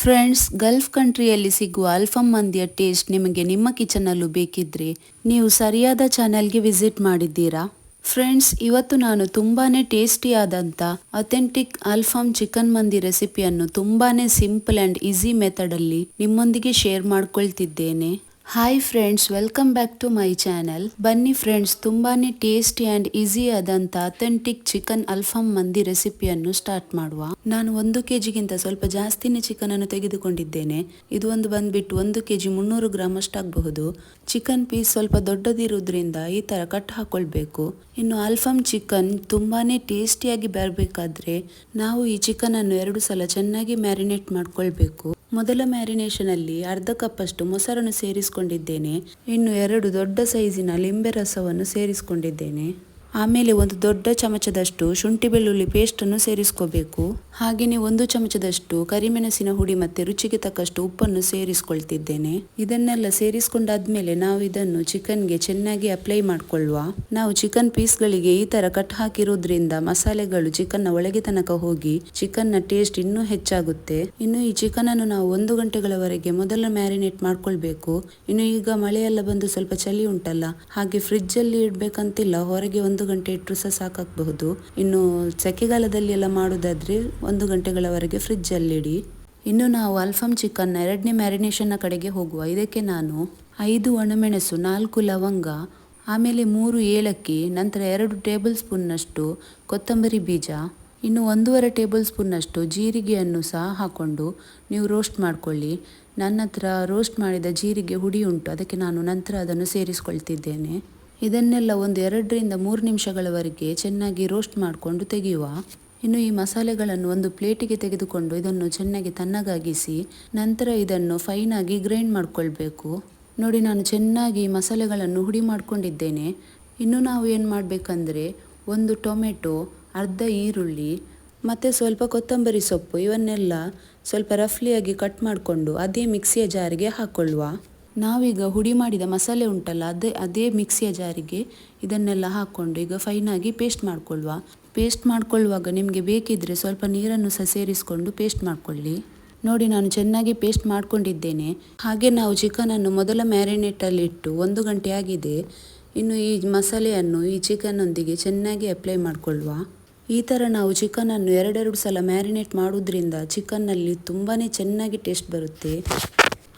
Friends Gulf ಕಂಟ್ರಿಯಲ್ಲಿ ಸಿಗುವ ಅಲ್ಫಮ್ ಮಂದಿಯ taste ನಿಮಗೆ ನಿಮ್ಮ ಕಿಚನಲ್ಲೂ ಬೇಕಿದ್ರೆ ನೀವು ಸರಿಯಾದ ಚಾನೆಲ್ಗೆ ವಿಸಿಟ್ ಮಾಡಿದ್ದೀರಾ? ಫ್ರೆಂಡ್ಸ್ ಇವತ್ತು ನಾನು ತುಂಬಾನೇ ಟೇಸ್ಟಿಯಾದಂಥ ಅಥೆಂಟಿಕ್ ಅಲ್ಫಾಮ್ ಚಿಕನ್ ಮಂದಿ ರೆಸಿಪಿಯನ್ನು ತುಂಬಾನೇ ಸಿಂಪಲ್ ಆ್ಯಂಡ್ ಈಸಿ ಮೆಥಡಲ್ಲಿ ನಿಮ್ಮೊಂದಿಗೆ share ಮಾಡ್ಕೊಳ್ತಿದ್ದೇನೆ. Hi friends welcome back to my channel ಬನ್ನಿ ಫ್ರೆಂಡ್ಸ್ ತುಂಬಾ ಟೇಸ್ಟಿ ಆ್ಯಂಡ್ ಈಸಿ ಆದಂಥ ಅಥೆಂಟಿಕ್ ಚಿಕನ್ ಅಲ್ಫಾಮ್ ಮಂದಿ ರೆಸಿಪಿಯನ್ನು ಸ್ಟಾರ್ಟ್ ಮಾಡುವ. ನಾನು ಒಂದು ಕೆಜಿಗಿಂತ ಸ್ವಲ್ಪ ಜಾಸ್ತಿನೇ ಚಿಕನ್ ಅನ್ನು ತೆಗೆದುಕೊಂಡಿದ್ದೇನೆ. ಇದು ಒಂದು ಬಂದ್ಬಿಟ್ಟು ಒಂದು ಕೆಜಿ ಮುನ್ನೂರು ಗ್ರಾಮ್ ಅಷ್ಟಾಗಬಹುದು ಚಿಕನ್ ಪೀಸ್ ಸ್ವಲ್ಪ ದೊಡ್ಡದಿರುವುದರಿಂದ ಈ ಥರ ಕಟ್ ಹಾಕೊಳ್ಬೇಕು. ಇನ್ನು ಅಲ್ಫಾಮ್ ಚಿಕನ್ ತುಂಬಾ ಟೇಸ್ಟಿಯಾಗಿ ಬರಬೇಕಾದ್ರೆ ನಾವು ಈ ಚಿಕನ್ ಅನ್ನು ಎರಡು ಸಲ ಚೆನ್ನಾಗಿ ಮ್ಯಾರಿನೇಟ್ ಮಾಡ್ಕೊಳ್ಬೇಕು. ಮೊದಲ ಮ್ಯಾರಿನೇಷನಲ್ಲಿ ಅರ್ಧ ಕಪ್ಪಷ್ಟು ಮೊಸರನ್ನು ಸೇರಿಸಿಕೊಂಡಿದ್ದೇನೆ. ಇನ್ನು ಎರಡು ದೊಡ್ಡ ಸೈಜಿನ ಲಿಂಬೆ ರಸವನ್ನು ಸೇರಿಸಿಕೊಂಡಿದ್ದೇನೆ. ಆಮೇಲೆ ಒಂದು ದೊಡ್ಡ ಚಮಚದಷ್ಟು ಶುಂಠಿ ಬೆಳ್ಳುಳ್ಳಿ ಪೇಸ್ಟ್ ಅನ್ನು ಸೇರಿಸ್ಕೋಬೇಕು. ಹಾಗೇನೆ ಒಂದು ಚಮಚದಷ್ಟು ಕರಿಮೆಣಸಿನ ಹುಡಿ ಮತ್ತೆ ರುಚಿಗೆ ತಕ್ಕಷ್ಟು ಉಪ್ಪನ್ನು ಸೇರಿಸ್ಕೊಳ್ತಿದ್ದೇನೆ. ಇದನ್ನೆಲ್ಲ ಸೇರಿಸ್ಕೊಂಡಾದ್ಮೇಲೆ ನಾವು ಇದನ್ನು ಚಿಕನ್ಗೆ ಚೆನ್ನಾಗಿ ಅಪ್ಲೈ ಮಾಡ್ಕೊಳ್ಳುವ. ನಾವು ಚಿಕನ್ ಪೀಸ್ಗಳಿಗೆ ಈ ತರ ಕಟ್ ಹಾಕಿರೋದ್ರಿಂದ ಮಸಾಲೆಗಳು ಚಿಕನ್ನ ಒಳಗೆ ತನಕ ಹೋಗಿ ಚಿಕನ್ನ ಟೇಸ್ಟ್ ಇನ್ನೂ ಹೆಚ್ಚಾಗುತ್ತೆ. ಇನ್ನು ಈ ಚಿಕನ್ ಅನ್ನು ನಾವು ಒಂದು ಗಂಟೆಗಳವರೆಗೆ ಮೊದಲ ಮ್ಯಾರಿನೇಟ್ ಮಾಡ್ಕೊಳ್ಬೇಕು. ಇನ್ನು ಈಗ ಮಳೆಯೆಲ್ಲ ಬಂದು ಸ್ವಲ್ಪ ಚಳಿ ಉಂಟಲ್ಲ, ಹಾಗೆ ಫ್ರಿಜ್ಜಲ್ಲಿ ಇಡ್ಬೇಕಂತಿಲ್ಲ, ಹೊರಗೆ ಒಂದು ಗಂಟೆ ಇಟ್ಟರು ಸಹ ಸಾಕಾಗಬಹುದು. ಇನ್ನು ಸೆಕೆಗಾಲದಲ್ಲಿ ಎಲ್ಲ ಮಾಡೋದಾದ್ರೆ ಒಂದು ಗಂಟೆಗಳವರೆಗೆ ಫ್ರಿಜ್ ಅಲ್ಲಿ ಇಡಿ ಇನ್ನು ನಾವು ಅಲ್ಫಮ್ ಚಿಕನ್ ಎರಡನೇ ಮ್ಯಾರಿನೇಷನ್ನ ಕಡೆಗೆ ಹೋಗುವ. ಇದಕ್ಕೆ ನಾನು ಐದು ಒಣಮೆಣಸು, ನಾಲ್ಕು ಲವಂಗ, ಆಮೇಲೆ ಮೂರು ಏಲಕ್ಕಿ, ನಂತರ ಎರಡು ಟೇಬಲ್ ಸ್ಪೂನ್ನಷ್ಟು ಕೊತ್ತಂಬರಿ ಬೀಜ, ಇನ್ನು ಒಂದೂವರೆ ಟೇಬಲ್ ಸ್ಪೂನ್ನಷ್ಟು ಜೀರಿಗೆಯನ್ನು ಸಹ ಹಾಕ್ಕೊಂಡು ನೀವು ರೋಸ್ಟ್ ಮಾಡ್ಕೊಳ್ಳಿ. ನನ್ನ ಹತ್ರ ರೋಸ್ಟ್ ಮಾಡಿದ ಜೀರಿಗೆ ಹುಡಿ ಉಂಟು. ಅದಕ್ಕೆ ನಾನು ನಂತರ ಅದನ್ನು ಸೇರಿಸ್ಕೊಳ್ತಿದ್ದೇನೆ. ಇದನ್ನೆಲ್ಲ ಒಂದು ಎರಡರಿಂದ ಮೂರು ನಿಮಿಷಗಳವರೆಗೆ ಚೆನ್ನಾಗಿ ರೋಸ್ಟ್ ಮಾಡಿಕೊಂಡು ತೆಗೆಯುವ. ಇನ್ನು ಈ ಮಸಾಲೆಗಳನ್ನು ಒಂದು ಪ್ಲೇಟಿಗೆ ತೆಗೆದುಕೊಂಡು ಇದನ್ನು ಚೆನ್ನಾಗಿ ತಣ್ಣಗಾಗಿಸಿ ನಂತರ ಇದನ್ನು ಫೈನ್ ಆಗಿ ಗ್ರೈಂಡ್ ಮಾಡಿಕೊಳ್ಬೇಕು. ನೋಡಿ, ನಾನು ಚೆನ್ನಾಗಿ ಮಸಾಲೆಗಳನ್ನು ಹುಡಿ ಮಾಡ್ಕೊಂಡಿದ್ದೇನೆ. ಇನ್ನು ನಾವು ಏನು ಮಾಡಬೇಕಂದ್ರೆ ಒಂದು ಟೊಮೆಟೊ, ಅರ್ಧ ಈರುಳ್ಳಿ, ಮತ್ತು ಸ್ವಲ್ಪ ಕೊತ್ತಂಬರಿ ಸೊಪ್ಪು, ಇವನ್ನೆಲ್ಲ ಸ್ವಲ್ಪ ರಫ್ಲಿಯಾಗಿ ಕಟ್ ಮಾಡಿಕೊಂಡು ಅದೇ ಮಿಕ್ಸಿಯ ಜಾರಿಗೆ ಹಾಕ್ಕೊಳ್ಳುವ ನಾವೀಗ ಹುಡಿ ಮಾಡಿದ ಮಸಾಲೆ ಉಂಟಲ್ಲ, ಅದೇ ಅದೇ ಮಿಕ್ಸಿಯ ಜಾರಿಗೆ ಇದನ್ನೆಲ್ಲ ಹಾಕ್ಕೊಂಡು ಈಗ ಫೈನಾಗಿ ಪೇಸ್ಟ್ ಮಾಡಿಕೊಳ್ಳುವ ಪೇಸ್ಟ್ ಮಾಡಿಕೊಳ್ಳುವಾಗ ನಿಮಗೆ ಬೇಕಿದ್ರೆ ಸ್ವಲ್ಪ ನೀರನ್ನು ಸಹ ಸೇರಿಸಿಕೊಂಡು ಪೇಸ್ಟ್ ಮಾಡಿಕೊಳ್ಳಿ. ನೋಡಿ, ನಾನು ಚೆನ್ನಾಗಿ ಪೇಸ್ಟ್ ಮಾಡಿಕೊಂಡಿದ್ದೇನೆ. ಹಾಗೆ ನಾವು ಚಿಕನನ್ನು ಮೊದಲ ಮ್ಯಾರಿನೇಟಲ್ಲಿ ಇಟ್ಟು ಒಂದು ಗಂಟೆ ಆಗಿದೆ. ಇನ್ನು ಈ ಮಸಾಲೆಯನ್ನು, ಈ ಚಿಕನ್ನೊಂದಿಗೆ ಚೆನ್ನಾಗಿ ಅಪ್ಲೈ ಮಾಡಿಕೊಳ್ಳುವ. ಈ ಥರ ನಾವು ಚಿಕನನ್ನು ಎರಡೆರಡು ಸಲ ಮ್ಯಾರಿನೇಟ್ ಮಾಡೋದ್ರಿಂದ ಚಿಕನ್ನಲ್ಲಿ ತುಂಬಾ ಚೆನ್ನಾಗಿ ಟೇಸ್ಟ್ ಬರುತ್ತೆ.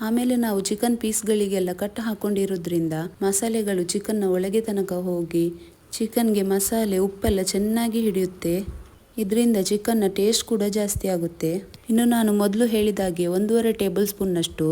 ಆಮೇಲೆ ನಾವು ಚಿಕನ್ ಪೀಸ್ಗಳಿಗೆಲ್ಲ ಕಟ್ ಹಾಕೊಂಡಿರೋದ್ರಿಂದ ಮಸಾಲೆಗಳು ಚಿಕನ್ನ ಒಳಗೆ ತನಕ ಹೋಗಿ ಚಿಕನ್ಗೆ ಮಸಾಲೆ ಉಪ್ಪೆಲ್ಲ ಚೆನ್ನಾಗಿ ಹಿಡಿಯುತ್ತೆ. ಇದರಿಂದ ಚಿಕನ್ನ ಟೇಸ್ಟ್ ಕೂಡ ಜಾಸ್ತಿ ಆಗುತ್ತೆ. ಇನ್ನು ನಾನು ಮೊದಲು ಹೇಳಿದಾಗೆ ಒಂದೂವರೆ ಟೇಬಲ್ ಸ್ಪೂನ್ನಷ್ಟು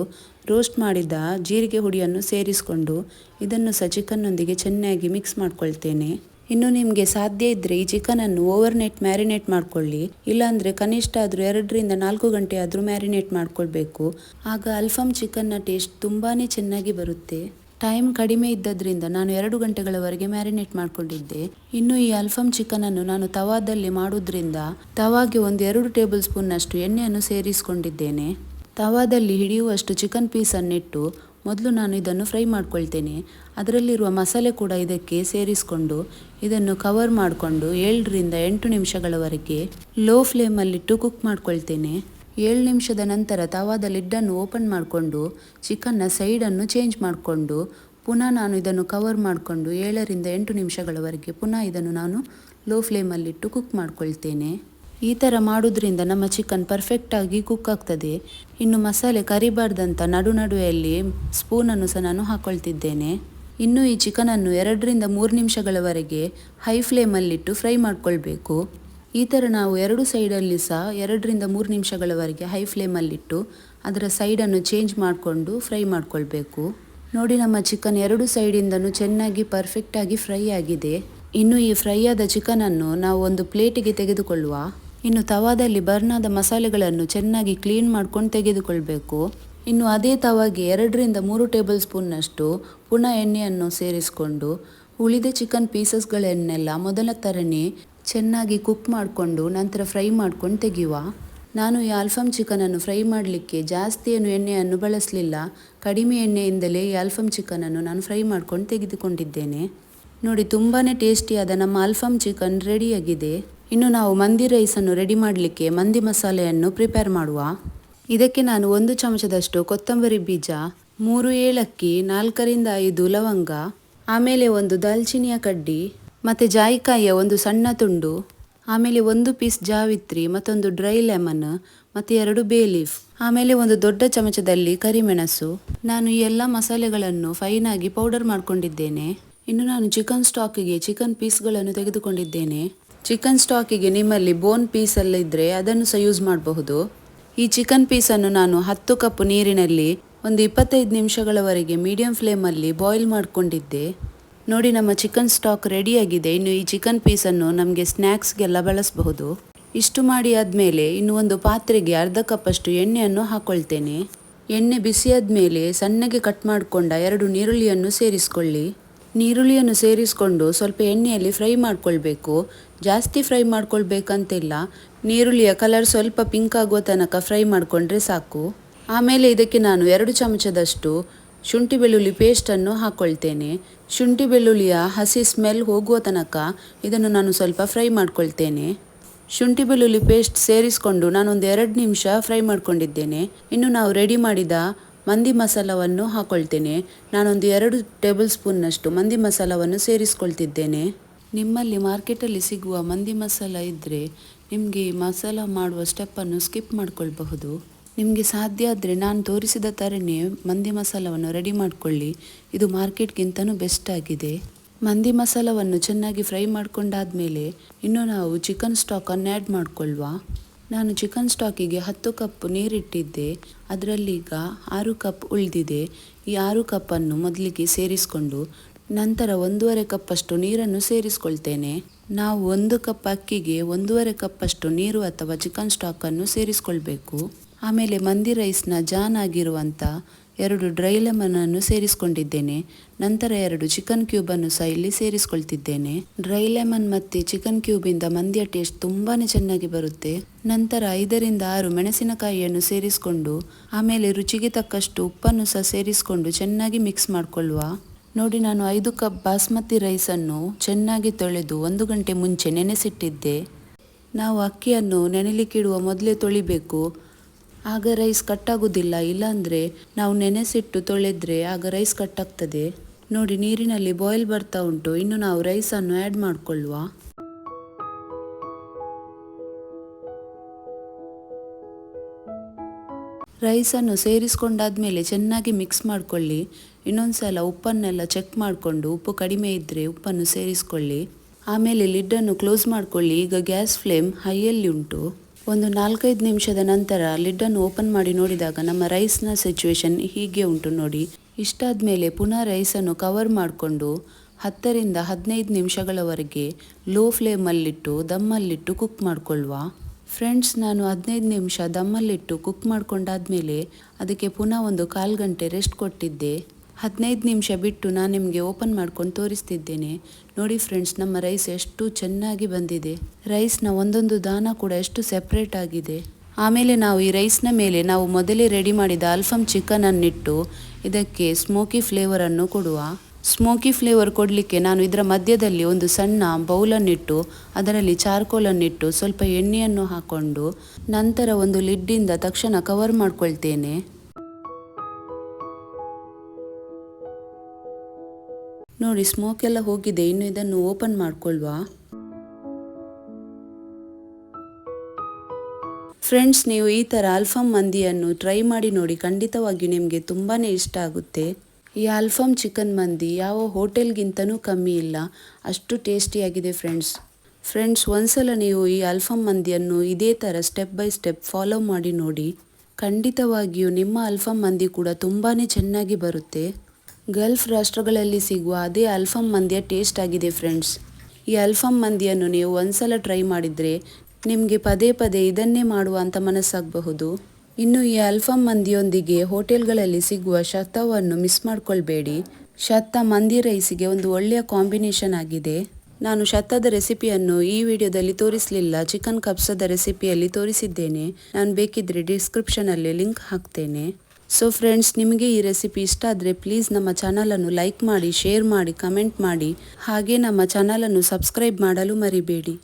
ರೋಸ್ಟ್ ಮಾಡಿದ ಜೀರಿಗೆ ಹುಡಿಯನ್ನು ಸೇರಿಸಿಕೊಂಡು ಇದನ್ನು ಸಹ ಚಿಕನ್ನೊಂದಿಗೆ ಚೆನ್ನಾಗಿ ಮಿಕ್ಸ್ ಮಾಡ್ಕೊಳ್ತೇನೆ. ಇನ್ನು ನಿಮಗೆ ಸಾಧ್ಯ ಇದ್ದರೆ ಈ ಚಿಕನನ್ನು ಓವರ್ ನೈಟ್ ಮ್ಯಾರಿನೇಟ್ ಮಾಡಿಕೊಳ್ಳಿ. ಇಲ್ಲಾಂದರೆ ಕನಿಷ್ಠ ಆದರೂ ಎರಡರಿಂದ ನಾಲ್ಕು ಗಂಟೆ ಆದರೂ ಮ್ಯಾರಿನೇಟ್ ಮಾಡಿಕೊಳ್ಬೇಕು. ಆಗ ಅಲ್ಫಮ್ ಚಿಕನ್ನ ಟೇಸ್ಟ್ ತುಂಬಾ ಚೆನ್ನಾಗಿ ಬರುತ್ತೆ. ಟೈಮ್ ಕಡಿಮೆ ಇದ್ದದ್ರಿಂದ ನಾನು ಎರಡು ಗಂಟೆಗಳವರೆಗೆ ಮ್ಯಾರಿನೇಟ್ ಮಾಡ್ಕೊಂಡಿದ್ದೆ. ಇನ್ನು ಈ ಅಲ್ಫಾಮ್ ಚಿಕನನ್ನು ನಾನು ತವಾದಲ್ಲಿ ಮಾಡೋದ್ರಿಂದ ತವಾಗೆ ಒಂದು ಎರಡು ಟೇಬಲ್ ಸ್ಪೂನ್ನಷ್ಟು ಎಣ್ಣೆಯನ್ನು ಸೇರಿಸಿಕೊಂಡಿದ್ದೇನೆ. ತವಾದಲ್ಲಿ ಹಿಡಿಯುವಷ್ಟು ಚಿಕನ್ ಪೀಸನ್ನಿಟ್ಟು ಮೊದಲು ನಾನು ಇದನ್ನು ಫ್ರೈ ಮಾಡ್ಕೊಳ್ತೇನೆ. ಅದರಲ್ಲಿರುವ ಮಸಾಲೆ ಕೂಡ ಇದಕ್ಕೆ ಸೇರಿಸಿಕೊಂಡು ಇದನ್ನು ಕವರ್ ಮಾಡಿಕೊಂಡು ಏಳರಿಂದ ಎಂಟು ನಿಮಿಷಗಳವರೆಗೆ ಲೋ ಫ್ಲೇಮಲ್ಲಿಟ್ಟು ಕುಕ್ ಮಾಡ್ಕೊಳ್ತೇನೆ. ಏಳು ನಿಮಿಷದ ನಂತರ ತವಾದ ಲಿಡ್ಡನ್ನು ಓಪನ್ ಮಾಡಿಕೊಂಡು ಚಿಕನ್ನ ಸೈಡನ್ನು ಚೇಂಜ್ ಮಾಡಿಕೊಂಡು ಪುನಃ ನಾನು ಇದನ್ನು ಕವರ್ ಮಾಡಿಕೊಂಡು ಏಳರಿಂದ ಎಂಟು ನಿಮಿಷಗಳವರೆಗೆ ಪುನಃ ಇದನ್ನು ನಾನು ಲೋ ಫ್ಲೇಮಲ್ಲಿಟ್ಟು ಕುಕ್ ಮಾಡ್ಕೊಳ್ತೇನೆ. ಈ ಥರ ಮಾಡೋದ್ರಿಂದ ನಮ್ಮ ಚಿಕನ್ ಪರ್ಫೆಕ್ಟಾಗಿ ಕುಕ್ ಆಗ್ತದೆ. ಇನ್ನು ಮಸಾಲೆ ಕರಿಬಾರ್ದಂತ ನಡು ನಡುವೆಯಲ್ಲಿ ಸ್ಪೂನನ್ನು ಸಹ ನಾನು ಹಾಕ್ಕೊಳ್ತಿದ್ದೇನೆ ಇನ್ನು ಈ ಚಿಕನನ್ನು ಎರಡರಿಂದ ಮೂರು ನಿಮಿಷಗಳವರೆಗೆ ಹೈ ಫ್ಲೇಮಲ್ಲಿಟ್ಟು ಫ್ರೈ ಮಾಡ್ಕೊಳ್ಬೇಕು. ಈ ಥರ ನಾವು ಎರಡು ಸೈಡಲ್ಲಿ ಸಹ ಎರಡರಿಂದ ಮೂರು ನಿಮಿಷಗಳವರೆಗೆ ಹೈ ಫ್ಲೇಮಲ್ಲಿಟ್ಟು ಅದರ ಸೈಡನ್ನು ಚೇಂಜ್ ಮಾಡಿಕೊಂಡು ಫ್ರೈ ಮಾಡ್ಕೊಳ್ಬೇಕು. ನೋಡಿ ನಮ್ಮ ಚಿಕನ್ ಎರಡು ಸೈಡಿಂದನೂ ಚೆನ್ನಾಗಿ ಪರ್ಫೆಕ್ಟಾಗಿ ಫ್ರೈ ಆಗಿದೆ. ಇನ್ನು ಈ ಫ್ರೈ ಆದ ಚಿಕನನ್ನು ನಾವು ಒಂದು ಪ್ಲೇಟಿಗೆ ತೆಗೆದುಕೊಳ್ಳುವ. ಇನ್ನು ತವಾದಲ್ಲಿ ಬರ್ನಾದ ಮಸಾಲೆಗಳನ್ನು ಚೆನ್ನಾಗಿ ಕ್ಲೀನ್ ಮಾಡ್ಕೊಂಡು ತೆಗೆದುಕೊಳ್ಬೇಕು. ಇನ್ನು ಅದೇ ತವಾಗೆ ಎರಡರಿಂದ ಮೂರು ಟೇಬಲ್ ಸ್ಪೂನ್ನಷ್ಟು ಪುನಃ ಎಣ್ಣೆಯನ್ನು ಸೇರಿಸಿಕೊಂಡು ಉಳಿದ ಚಿಕನ್ ಪೀಸಸ್ಗಳನ್ನೆಲ್ಲ ಮೊದಲ ಥರನೇ ಚೆನ್ನಾಗಿ ಕುಕ್ ಮಾಡಿಕೊಂಡು ನಂತರ ಫ್ರೈ ಮಾಡ್ಕೊಂಡು ತೆಗೆಯುವ. ನಾನು ಈ ಆಲ್ಫಮ್ ಚಿಕನನ್ನು ಫ್ರೈ ಮಾಡಲಿಕ್ಕೆ ಜಾಸ್ತಿ ಏನು ಎಣ್ಣೆಯನ್ನು ಬಳಸಲಿಲ್ಲ. ಕಡಿಮೆ ಎಣ್ಣೆಯಿಂದಲೇ ಈ ಆಲ್ಫಮ್ ಚಿಕನನ್ನು ನಾನು ಫ್ರೈ ಮಾಡ್ಕೊಂಡು ತೆಗೆದುಕೊಂಡಿದ್ದೇನೆ. ನೋಡಿ ತುಂಬಾ ಟೇಸ್ಟಿಯಾದ ನಮ್ಮ ಆಲ್ಫಮ್ ಚಿಕನ್ ರೆಡಿಯಾಗಿದೆ ಇನ್ನು ನಾವು ಮಂದಿ ರೈಸನ್ನು ರೆಡಿ ಮಾಡಲಿಕ್ಕೆ ಮಂದಿ ಮಸಾಲೆಯನ್ನು ಪ್ರಿಪೇರ್ ಮಾಡುವ. ಇದಕ್ಕೆ ನಾನು ಒಂದು ಚಮಚದಷ್ಟು ಕೊತ್ತಂಬರಿ ಬೀಜ, ಮೂರು ಏಲಕ್ಕಿ, ನಾಲ್ಕರಿಂದ ಐದು ಲವಂಗ, ಆಮೇಲೆ ಒಂದು ದಾಲ್ಚಿನಿಯ ಕಡ್ಡಿ, ಮತ್ತು ಜಾಯಿಕಾಯಿಯ ಒಂದು ಸಣ್ಣ ತುಂಡು, ಆಮೇಲೆ ಒಂದು ಪೀಸ್ ಜಾವಿತ್ರಿ, ಮತ್ತೊಂದು ಡ್ರೈ ಲೆಮನ್ ಮತ್ತು ಎರಡು ಬೇ ಲೀಫ್ ಆಮೇಲೆ ಒಂದು ದೊಡ್ಡ ಚಮಚದಲ್ಲಿ ಕರಿಮೆಣಸು. ನಾನು ಈ ಎಲ್ಲ ಮಸಾಲೆಗಳನ್ನು ಫೈನ್ ಆಗಿ ಪೌಡರ್ ಮಾಡಿಕೊಂಡಿದ್ದೇನೆ. ಇನ್ನು ನಾನು ಚಿಕನ್ ಸ್ಟಾಕಿಗೆ ಚಿಕನ್ ಪೀಸ್ಗಳನ್ನು ತೆಗೆದುಕೊಂಡಿದ್ದೇನೆ. ಚಿಕನ್ ಸ್ಟಾಕಿಗೆ ನಿಮ್ಮಲ್ಲಿ ಬೋನ್ ಪೀಸ್ ಎಲ್ಲ ಇದ್ದರೆ ಅದನ್ನು ಸಹ ಯೂಸ್ ಮಾಡಬಹುದು. ಈ ಚಿಕನ್ ಪೀಸನ್ನು ನಾನು ಹತ್ತು ಕಪ್ ನೀರಿನಲ್ಲಿ ಒಂದು ಇಪ್ಪತ್ತೈದು ನಿಮಿಷಗಳವರೆಗೆ ಮೀಡಿಯಂ ಫ್ಲೇಮಲ್ಲಿ ಬಾಯ್ಲ್ ಮಾಡಿಕೊಂಡಿದ್ದೆ. ನೋಡಿ ನಮ್ಮ ಚಿಕನ್ ಸ್ಟಾಕ್ ರೆಡಿಯಾಗಿದೆ ಇನ್ನು ಈ ಚಿಕನ್ ಪೀಸನ್ನು ನಮಗೆ ಸ್ನ್ಯಾಕ್ಸ್ಗೆಲ್ಲ ಬಳಸಬಹುದು. ಇಷ್ಟು ಮಾಡಿ ಆದಮೇಲೆ ಇನ್ನು ಒಂದು ಪಾತ್ರೆಗೆ ಅರ್ಧ ಕಪ್ಪಷ್ಟು ಎಣ್ಣೆಯನ್ನು ಹಾಕ್ಕೊಳ್ತೇನೆ ಎಣ್ಣೆ ಬಿಸಿಯಾದ ಮೇಲೆ ಸಣ್ಣಗೆ ಕಟ್ ಮಾಡಿಕೊಂಡ ಎರಡು ನೀರುಳ್ಳಿಯನ್ನು ಸೇರಿಸ್ಕೊಳ್ಳಿ. ನೀರುಳ್ಳಿಯನ್ನು ಸೇರಿಸಿಕೊಂಡು ಸ್ವಲ್ಪ ಎಣ್ಣೆಯಲ್ಲಿ ಫ್ರೈ ಮಾಡಿಕೊಳ್ಬೇಕು. ಜಾಸ್ತಿ ಫ್ರೈ ಮಾಡ್ಕೊಳ್ಬೇಕಂತಿಲ್ಲ. ನೀರುಳ್ಳಿಯ ಕಲರ್ ಸ್ವಲ್ಪ ಪಿಂಕ್ ಆಗುವ ತನಕ ಫ್ರೈ ಮಾಡಿಕೊಂಡ್ರೆ ಸಾಕು. ಆಮೇಲೆ ಇದಕ್ಕೆ ನಾನು ಎರಡು ಚಮಚದಷ್ಟು ಶುಂಠಿ ಬೆಳ್ಳುಳ್ಳಿ ಪೇಸ್ಟನ್ನು ಹಾಕ್ಕೊಳ್ತೇನೆ ಶುಂಠಿ ಬೆಳ್ಳುಳ್ಳಿಯ ಹಸಿ ಸ್ಮೆಲ್ ಹೋಗುವ ತನಕ ಇದನ್ನು ನಾನು ಸ್ವಲ್ಪ ಫ್ರೈ ಮಾಡ್ಕೊಳ್ತೇನೆ. ಶುಂಠಿ ಬೆಳ್ಳುಳ್ಳಿ ಪೇಸ್ಟ್ ಸೇರಿಸಿಕೊಂಡು ನಾನೊಂದು ಎರಡು ನಿಮಿಷ ಫ್ರೈ ಮಾಡ್ಕೊಂಡಿದ್ದೇನೆ. ಇನ್ನು ನಾವು ರೆಡಿ ಮಾಡಿದ ಮಂದಿ ಮಸಾಲವನ್ನು ಹಾಕೊಳ್ತೇನೆ. ನಾನೊಂದು ಎರಡು ಟೇಬಲ್ ಸ್ಪೂನ್ನಷ್ಟು ಮಂದಿ ಮಸಾಲವನ್ನು ಸೇರಿಸ್ಕೊಳ್ತಿದ್ದೇನೆ. ನಿಮ್ಮಲ್ಲಿ ಮಾರ್ಕೆಟಲ್ಲಿ ಸಿಗುವ ಮಂದಿ ಮಸಾಲ ಇದ್ದರೆ ನಿಮಗೆ ಮಸಾಲ ಮಾಡುವ ಸ್ಟೆಪ್ಪನ್ನು ಸ್ಕಿಪ್ ಮಾಡಿಕೊಳ್ಬಹುದು. ನಿಮಗೆ ಸಾಧ್ಯ ಆದರೆ ನಾನು ತೋರಿಸಿದ ಥರನೇ ಮಂದಿ ಮಸಾಲವನ್ನು ರೆಡಿ ಮಾಡಿಕೊಳ್ಳಿ. ಇದು ಮಾರ್ಕೆಟ್ಗಿಂತನೂ ಬೆಸ್ಟ್ ಆಗಿದೆ. ಮಂದಿ ಮಸಾಲವನ್ನು ಚೆನ್ನಾಗಿ ಫ್ರೈ ಮಾಡ್ಕೊಂಡಾದ್ಮೇಲೆ ಇನ್ನು ನಾವು ಚಿಕನ್ ಸ್ಟಾಕನ್ನು ಆ್ಯಡ್ ಮಾಡ್ಕೊಳ್ವಾ. ನಾನು ಚಿಕನ್ ಸ್ಟಾಕಿಗೆ ಹತ್ತು ಕಪ್ ನೀರಿಟ್ಟಿದ್ದೆ ಅದರಲ್ಲೀಗ ಆರು ಕಪ್ ಉಳಿದಿದೆ. ಈ ಆರು ಕಪ್ಪನ್ನು ಮೊದಲಿಗೆ ಸೇರಿಸಿಕೊಂಡು ನಂತರ ಒಂದೂವರೆ ಕಪ್ಪಷ್ಟು ನೀರನ್ನು ಸೇರಿಸ್ಕೊಳ್ತೇನೆ. ನಾವು ಒಂದು ಕಪ್ ಅಕ್ಕಿಗೆ ಒಂದೂವರೆ ಕಪ್ಪಷ್ಟು ನೀರು ಅಥವಾ ಚಿಕನ್ ಸ್ಟಾಕನ್ನು ಸೇರಿಸ್ಕೊಳ್ಬೇಕು. ಆಮೇಲೆ ಮಂದಿ ರೈಸ್ನ ಜಾನ್ ಆಗಿರುವಂಥ ಎರಡು ಡ್ರೈ ಲೆಮನನ್ನು ಸೇರಿಸಿಕೊಂಡಿದ್ದೇನೆ. ನಂತರ ಎರಡು ಚಿಕನ್ ಕ್ಯೂಬನ್ನು ಸಹ ಇಲ್ಲಿ ಸೇರಿಸಿಕೊಳ್ತಿದ್ದೇನೆ. ಡ್ರೈ ಲೆಮನ್ ಮತ್ತು ಚಿಕನ್ ಕ್ಯೂಬಿಂದ ಮಂದಿಯ ಟೇಸ್ಟ್ ತುಂಬಾ ಚೆನ್ನಾಗಿ ಬರುತ್ತೆ. ನಂತರ ಐದರಿಂದ ಆರು ಮೆಣಸಿನಕಾಯಿಯನ್ನು ಸೇರಿಸಿಕೊಂಡು, ಆಮೇಲೆ ರುಚಿಗೆ ತಕ್ಕಷ್ಟು ಉಪ್ಪನ್ನು ಸಹ ಸೇರಿಸ್ಕೊಂಡು ಚೆನ್ನಾಗಿ ಮಿಕ್ಸ್ ಮಾಡ್ಕೊಳ್ಳುವ. ನೋಡಿ, ನಾನು ಐದು ಕಪ್ ಬಾಸ್ಮತಿ ರೈಸನ್ನು ಚೆನ್ನಾಗಿ ತೊಳೆದು ಒಂದು ಗಂಟೆ ಮುಂಚೆ ನೆನೆಸಿಟ್ಟಿದ್ದೆ. ನಾವು ಅಕ್ಕಿಯನ್ನು ನೆನೆಲಿಕ್ಕಿಡುವ ಮೊದಲೇ ತೊಳಿಬೇಕು. ಆಗ ರೈಸ್ ಕಟ್ಟಾಗೋದಿಲ್ಲ, ಇಲ್ಲಾಂದರೆ ನಾವು ನೆನೆಸಿಟ್ಟು ತೊಳೆದ್ರೆ ಆಗ ರೈಸ್ ಕಟ್ಟಾಗ್ತದೆ. ನೋಡಿ, ನೀರಿನಲ್ಲಿ ಬಾಯ್ಲ್ ಬರ್ತಾ ಉಂಟು, ಇನ್ನು ನಾವು ರೈಸನ್ನು ಆ್ಯಡ್ ಮಾಡಿಕೊಳ್ಳುವ. ರೈಸನ್ನು ಸೇರಿಸ್ಕೊಂಡಾದ್ಮೇಲೆ ಚೆನ್ನಾಗಿ ಮಿಕ್ಸ್ ಮಾಡಿಕೊಳ್ಳಿ. ಇನ್ನೊಂದು ಸಲ ಉಪ್ಪನ್ನೆಲ್ಲ ಚೆಕ್ ಮಾಡಿಕೊಂಡು, ಉಪ್ಪು ಕಡಿಮೆ ಇದ್ದರೆ ಉಪ್ಪನ್ನು ಸೇರಿಸ್ಕೊಳ್ಳಿ. ಆಮೇಲೆ ಲಿಡ್ಡನ್ನು ಕ್ಲೋಸ್ ಮಾಡಿಕೊಳ್ಳಿ, ಈಗ ಗ್ಯಾಸ್ ಫ್ಲೇಮ್ ಹೈಯಲ್ಲಿ ಉಂಟು. ಒಂದು ನಾಲ್ಕೈದು ನಿಮಿಷದ ನಂತರ ಲಿಡ್ಡನ್ನು ಓಪನ್ ಮಾಡಿ ನೋಡಿದಾಗ ನಮ್ಮ ರೈಸ್ನ ಸಿಚುವೇಶನ್ ಹೀಗೆ ಉಂಟು ನೋಡಿ. ಇಷ್ಟಾದ ಮೇಲೆ ಪುನಃ ರೈಸನ್ನು ಕವರ್ ಮಾಡಿಕೊಂಡು ಹತ್ತರಿಂದ ಹದಿನೈದು ನಿಮಿಷಗಳವರೆಗೆ ಲೋ ಫ್ಲೇಮಲ್ಲಿಟ್ಟು ದಮ್ಮಲ್ಲಿಟ್ಟು ಕುಕ್ ಮಾಡಿಕೊಳ್ಳುವ ಫ್ರೆಂಡ್ಸ್ ನಾನು ಹದಿನೈದು ನಿಮಿಷ ದಮ್ಮಲ್ಲಿಟ್ಟು ಕುಕ್ ಮಾಡಿಕೊಂಡಾದ್ಮೇಲೆ ಅದಕ್ಕೆ ಪುನಃ ಒಂದು ಕಾಲು ಗಂಟೆ ರೆಸ್ಟ್ ಕೊಟ್ಟಿದ್ದೆ. ಹದಿನೈದು ನಿಮಿಷ ಬಿಟ್ಟು ನಾನು ನಿಮಗೆ ಓಪನ್ ಮಾಡ್ಕೊಂಡು ತೋರಿಸ್ತಿದ್ದೇನೆ. ನೋಡಿ ಫ್ರೆಂಡ್ಸ್ ನಮ್ಮ ರೈಸ್ ಎಷ್ಟು ಚೆನ್ನಾಗಿ ಬಂದಿದೆ. ರೈಸ್ನ ಒಂದೊಂದು ದಾನ ಕೂಡ ಎಷ್ಟು ಸೆಪ್ರೇಟ್ ಆಗಿದೆ. ಆಮೇಲೆ ನಾವು ಈ ರೈಸ್ನ ಮೇಲೆ ನಾವು ಮೊದಲೇ ರೆಡಿ ಮಾಡಿದ ಅಲ್ಫಮ್ ಚಿಕನನ್ನಿಟ್ಟು ಇದಕ್ಕೆ ಸ್ಮೋಕಿ ಫ್ಲೇವರನ್ನು ಕೊಡುವ. ಸ್ಮೋಕಿ ಫ್ಲೇವರ್ ಕೊಡಲಿಕ್ಕೆ ನಾನು ಇದರ ಮಧ್ಯದಲ್ಲಿ ಒಂದು ಸಣ್ಣ ಬೌಲನ್ನಿಟ್ಟು ಅದರಲ್ಲಿ ಚಾರ್ಕೋಲನ್ನಿಟ್ಟು ಸ್ವಲ್ಪ ಎಣ್ಣೆಯನ್ನು ಹಾಕ್ಕೊಂಡು ನಂತರ ಒಂದು ಲಿಡ್ಡಿಂದ ತಕ್ಷಣ ಕವರ್ ಮಾಡ್ಕೊಳ್ತೇನೆ. ನೋಡಿ ಸ್ಮೋಕ್ ಎಲ್ಲ ಹೋಗಿದೆ. ಇನ್ನು ಇದನ್ನು ಓಪನ್ ಮಾಡ್ಕೊಳ್ವಾ. ಫ್ರೆಂಡ್ಸ್ ನೀವು ಈ ಥರ ಅಲ್ಫಮ್ ಮಂದಿಯನ್ನು ಟ್ರೈ ಮಾಡಿ ನೋಡಿ ಖಂಡಿತವಾಗಿಯೂ ನಿಮಗೆ ತುಂಬಾ ಇಷ್ಟ ಆಗುತ್ತೆ. ಈ ಅಲ್ಫಮ್ ಚಿಕನ್ ಮಂದಿ ಯಾವ ಹೋಟೆಲ್ಗಿಂತನೂ ಕಮ್ಮಿ ಇಲ್ಲ. ಅಷ್ಟು ಟೇಸ್ಟಿಯಾಗಿದೆ ಫ್ರೆಂಡ್ಸ್ ಫ್ರೆಂಡ್ಸ್ ಒಂದ್ಸಲ ನೀವು ಈ ಅಲ್ಫಮ್ ಮಂದಿಯನ್ನು ಇದೇ ಥರ ಸ್ಟೆಪ್ ಬೈ ಸ್ಟೆಪ್ ಫಾಲೋ ಮಾಡಿ ನೋಡಿ. ಖಂಡಿತವಾಗಿಯೂ ನಿಮ್ಮ ಅಲ್ಫಮ್ ಮಂದಿ ಕೂಡ ತುಂಬಾ ಚೆನ್ನಾಗಿ ಬರುತ್ತೆ. ಗಲ್ಫ್ ರಾಷ್ಟ್ರಗಳಲ್ಲಿ ಸಿಗುವ ಅದೇ ಅಲ್ಫಮ್ ಮಂದಿಯ ಟೇಸ್ಟ್ ಆಗಿದೆ ಫ್ರೆಂಡ್ಸ್. ಈ ಅಲ್ಫಮ್ ಮಂದಿಯನ್ನು ನೀವು ಒಂದ್ಸಲ ಟ್ರೈ ಮಾಡಿದರೆ ನಿಮಗೆ ಪದೇ ಪದೇ ಇದನ್ನೇ ಮಾಡುವ ಅಂತ ಮನಸ್ಸಾಗಬಹುದು. ಇನ್ನು ಈ ಅಲ್ಫಮ್ ಮಂದಿಯೊಂದಿಗೆ ಹೋಟೆಲ್ಗಳಲ್ಲಿ ಸಿಗುವ ಶತವನ್ನು ಮಿಸ್ ಮಾಡಿಕೊಳ್ಬೇಡಿ. ಶತ್ತ ಮಂದಿ ರೈಸಿಗೆ ಒಂದು ಒಳ್ಳೆಯ ಕಾಂಬಿನೇಷನ್ ಆಗಿದೆ. ನಾನು ಶತ್ತದ ರೆಸಿಪಿಯನ್ನು ಈ ವಿಡಿಯೋದಲ್ಲಿ ತೋರಿಸಲಿಲ್ಲ. ಚಿಕನ್ ಕಬ್ಸದ ರೆಸಿಪಿಯಲ್ಲಿ ತೋರಿಸಿದ್ದೇನೆ. ನಾನು ಬೇಕಿದ್ರೆ ಡಿಸ್ಕ್ರಿಪ್ಷನಲ್ಲಿ ಲಿಂಕ್ ಹಾಕ್ತೇನೆ. ಸೊ ಫ್ರೆಂಡ್ಸ್ ನಿಮಗೆ ಈ ರೆಸಿಪಿ ಇಷ್ಟ ಆದರೆ ಪ್ಲೀಸ್ ನಮ್ಮ ಚಾನಲನ್ನು ಲೈಕ್ ಮಾಡಿ ಶೇರ್ ಮಾಡಿ ಕಮೆಂಟ್ ಮಾಡಿ. ಹಾಗೆ ನಮ್ಮ ಚಾನಲನ್ನು ಸಬ್ಸ್ಕ್ರೈಬ್ ಮಾಡಲು ಮರಿಬೇಡಿ.